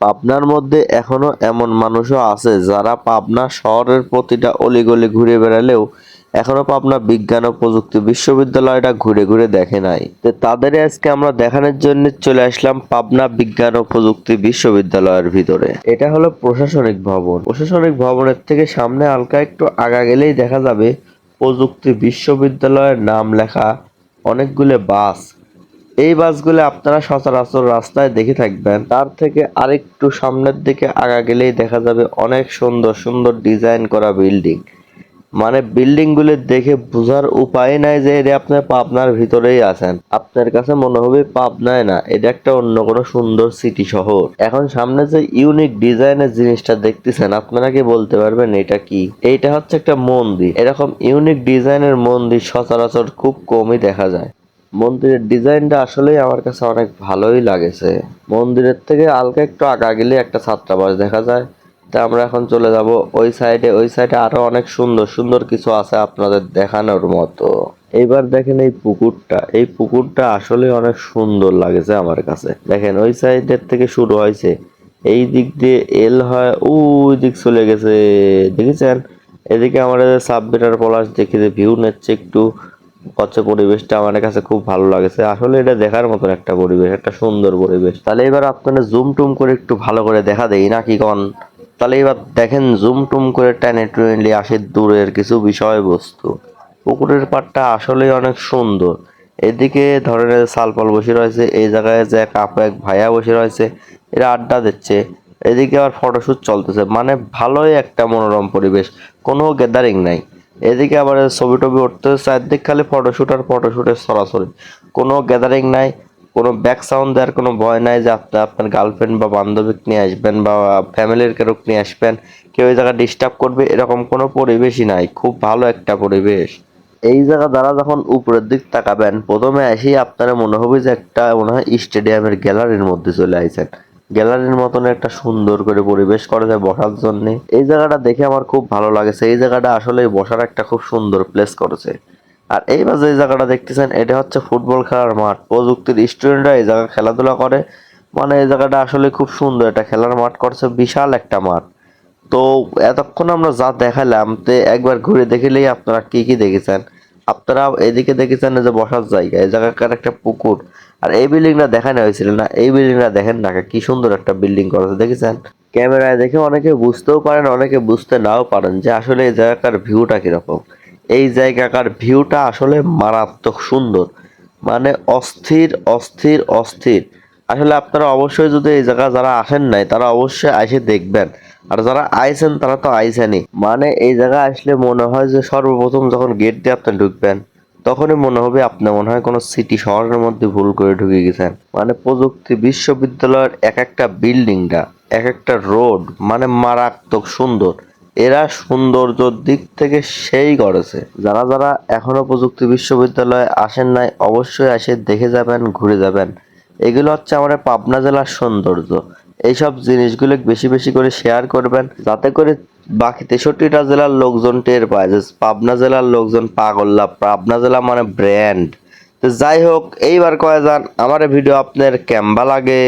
পাবনার মধ্যে এখনও এমন মানুষও আছে যারা পাবনা শহরের প্রতিটা অলিগলি ঘুরে বেড়ালেও এখনও পাবনা বিজ্ঞান ও প্রযুক্তি বিশ্ববিদ্যালয়টা ঘুরে ঘুরে দেখে নাই। তো তাদের আজকে আমরা দেখানোর জন্য চলে আসলাম পাবনা বিজ্ঞান ও প্রযুক্তি বিশ্ববিদ্যালয়ের ভিতরে। এটা হলো প্রশাসনিক ভবন। প্রশাসনিক ভবনের থেকে সামনে হালকা একটু আগা গেলেই দেখা যাবে প্রযুক্তি বিশ্ববিদ্যালয়ের নাম লেখা অনেকগুলো বাস। এই বাসগুলো আপনারা সচরাচর রাস্তায় দেখে থাকবেন। তার থেকে আরেকটু সামনের দিকে আগা গেলেই দেখা যাবে অনেক সুন্দর সুন্দর ডিজাইন করা বিল্ডিং। মানে বিল্ডিংগুলো দেখে বোঝার উপায় নাই যে এটা আপনার পাবনার ভিতরেই আছেন। আপনার কাছে মনে হবে পাবনায় না, এটা একটা অন্য কোনো সুন্দর সিটি শহর। এখন সামনে যে ইউনিক ডিজাইনের জিনিসটা দেখতেছেন, আপনারা কি বলতে পারবেন এটা কি? এইটা হচ্ছে একটা মন্দির। এরকম ইউনিক ডিজাইনের মন্দির সচরাচর খুব কমই দেখা যায়। মন্দিরের ডিজাইনটা আসলেই আমার কাছে অনেক ভালোই লাগেছে। মন্দিরের থেকে হালকা একটু আগা গেলে একটা ছাত্রাবাস দেখা যায়। তা আমরা এখন চলে যাব ওই সাইডে। ওই সাইডে আরও অনেক সুন্দর সুন্দর কিছু আছে আপনাদের দেখানোর মতো। এইবার দেখেন এই পুকুরটা। এই পুকুরটা আসলে অনেক সুন্দর লাগেছে আমার কাছে। দেখেন ওই সাইডের থেকে শুরু হয়েছে। এই দিক দিয়ে এল হয়, ওই দিক চলে গেছে। দেখেছেন? এদিকে আমাদের সাবমিটার পলাশ দেখে ভিউ নিচ্ছে একটু। হচ্ছে পরিবেশটা আমার কাছে খুব ভালো লাগেছে। আসলে এটা দেখার মতন একটা পরিবেশ, একটা সুন্দর পরিবেশ। তাহলে এবার আপনারা জুম টুম করে একটু ভালো করে দেখা দেই, নাকি কন? তাহলে এবার দেখেন জুম টুম করে টেনে টুয়েনলি আসে দূরের কিছু বিষয়বস্তু। পুকুরের পাড়টা আসলেই অনেক সুন্দর। এদিকে ধরেন সালপাল বসে রয়েছে, এই জায়গায় যে এক আপু, এক ভাইয়া বসে রয়েছে, এরা আড্ডা দিচ্ছে। এদিকে আবার ফটোশুট চলতেছে মানে ভালোই একটা মনোরম পরিবেশ, কোনো গ্যাদারিং নাই। এদিকে আবার ছবি টবি উঠতে চারদিক খালি ফটোশ্যুট আর ফটোশ্যুটের সরাসরি কোনো গ্যাদারিং নাই, কোনো ব্যাক সাউন্ড দেওয়ার কোনো ভয় নাই যে আপনি আপনার গার্লফ্রেন্ড বা বান্ধবীক নিয়ে আসবেন বা ফ্যামিলির কারোক নিয়ে আসবেন। কেউ এই জায়গা ডিস্টার্ব করবে, এরকম কোনো পরিবেশই নাই। খুব ভালো একটা পরিবেশ। এই জায়গা দ্বারা যখন উপরের দিক তাকাবেন, প্রথমে এসেই আপনারা মনে হবে যে একটা মনে হয় স্টেডিয়ামের গ্যালারির মধ্যে চলে আইছেন। গ্যালারির মতন একটা সুন্দর করে পরিবেশ করা যায় বসার জন্য। এই জায়গাটা দেখে আমার খুব ভালো লাগেছে। এই জায়গাটা আসলে বসার একটা খুব সুন্দর প্লেস করেছে। আর এইবার যে জায়গাটা দেখতেছেন, এটা হচ্ছে ফুটবল খেলার মাঠ। প্রযুক্তির স্টুডেন্টরা এই জায়গায় খেলাধুলা করে। মানে এই জায়গাটা আসলে খুব সুন্দর এটা খেলার মাঠ করছে, বিশাল একটা মাঠ। তো এতক্ষণ আমরা যা দেখালাম, তো একবার ঘুরে দেখিলেই আপনারা কি কি দেখেছেন? আপনারা এদিকে দেখেছেন যে বসার জায়গা, এই জায়গাকার একটা পুকুর। আর এই বিল্ডিংটা দেখানো হয়েছিল না, এই বিল্ডিংটা দেখেন না কি সুন্দর একটা বিল্ডিং করেছে, দেখেছেন? ক্যামেরায় দেখে অনেকে বুঝতেও পারেন, অনেকে বুঝতে নাও পারেন যে আসলে এই জায়গাকার ভিউটা কীরকম। এই জায়গাকার ভিউটা আসলে মারাত্মক সুন্দর। মানে অস্থির অস্থির অস্থির। আসলে আপনারা অবশ্যই যদি এই জায়গা যারা আসেন নাই, তারা অবশ্যই এসে দেখবেন। আর যারা আইছেন, তারা তো আইছেনই। মানে এই জায়গায় আসলে মনে হয় যে সর্বপ্রথম যখন গেট দিয়ে আপনি ঢুকবেন তখনই মনে হবে আপনি মনে হয় কোনো সিটি শহরের মধ্যে ভুল করে ঢুকে গেছেন। মানে প্রযুক্তি বিশ্ববিদ্যালয়ের এক একটা বিল্ডিংটা এক একটা রোড মানে মারাত্মক সুন্দর। এরা সৌন্দর্যর দিক থেকে সেই করেছে যারা যারা এখনও প্রযুক্তি বিশ্ববিদ্যালয়ে আসেন নাই, অবশ্যই এসে দেখে যাবেন, ঘুরে যাবেন। এগুলো হচ্ছে আমাদের পাবনা জেলার সৌন্দর্য। এইসব জিনিসগুলো বেশি বেশি করে শেয়ার করবেন, যাতে করে বাকি তেষট্টিটা জেলার লোকজন টের পায় যে পাবনা জেলার লোকজন পাগল্লা, পাবনা জেলা মানে ব্র্যান্ড তো যাই হোক, এইবার কয়ে যান, আমার ভিডিও আপনার ক্যাম্বা লাগে।